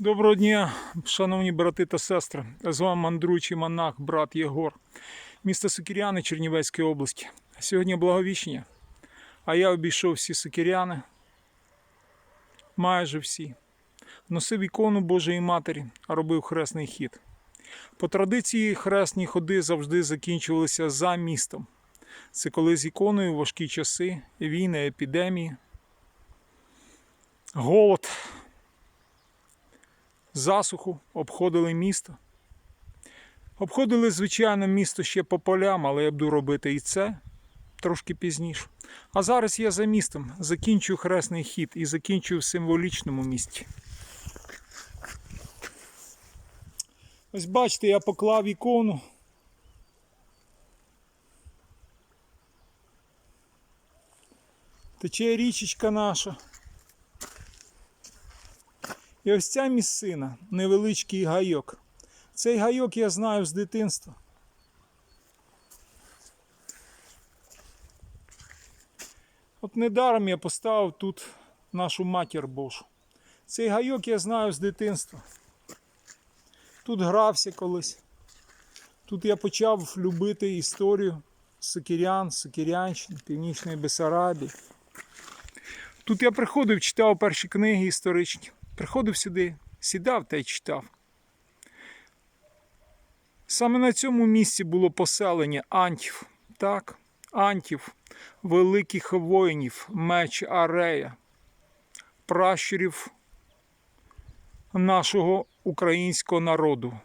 Доброго дня, шановні брати та сестри. З вами мандруючий монах, брат Єгор, місто Сокіряни Чернівецької області. Сьогодні благовіщення, а я обійшов всі Сокіряни, майже всі. Носив ікону Божої Матері, а робив хресний хід. По традиції хресні ходи завжди закінчувалися за містом. Це коли з іконою важкі часи, війни, епідемії, голод, засуху, обходили місто. Обходили, звичайно, місто ще по полям, але я буду робити і це трошки пізніше. А зараз я за містом закінчую хресний хід і закінчую в символічному місті. Ось бачите, я поклав ікону. Тече річечка наша. І ось ця місцина, невеличкий гайок. Цей гайок я знаю з дитинства. От недаром я поставив тут нашу матір Божу. Цей гайок я знаю з дитинства. Тут грався колись. Тут я почав любити історію Сокирян, Сокирянщини, Північної Бесарабії. Тут я приходив, читав перші книги історичні. Приходив сюди, сідав та й читав. Саме на цьому місці було поселення антів. Так, антів, великих воїнів, меч Арея, пращурів нашого українського народу,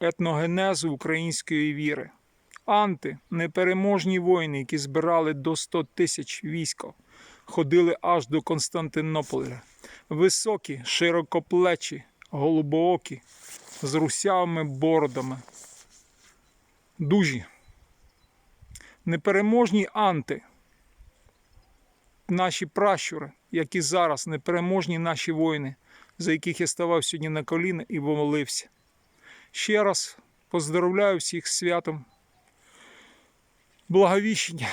етногенезу української віри. Анти непереможні воїни, які збирали до 100 тисяч війська, ходили аж до Константинополя. Високі, широкоплечі, голубоокі, з русявими бородами. Дужі. Непереможні анти. Наші пращури, як і зараз, непереможні наші воїни, за яких я ставав сьогодні на коліна і помолився. Ще раз поздоровляю всіх з святом. Благовіщення.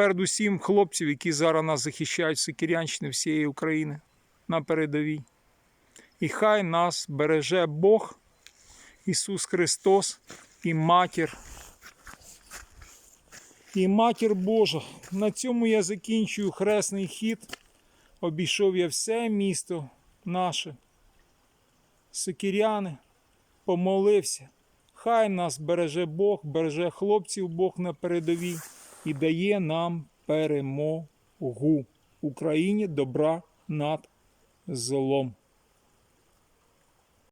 Передусім хлопців, які зараз нас захищають Сикірянщини всієї України на передовій. І хай нас береже Бог, Ісус Христос і Матір. І Матір Божа. На цьому я закінчую хресний хід. Обійшов я все місто наше. Сикіряни, помолився. Хай нас береже Бог, береже хлопців Бог на передовій і дає нам перемогу Україні добра над злом.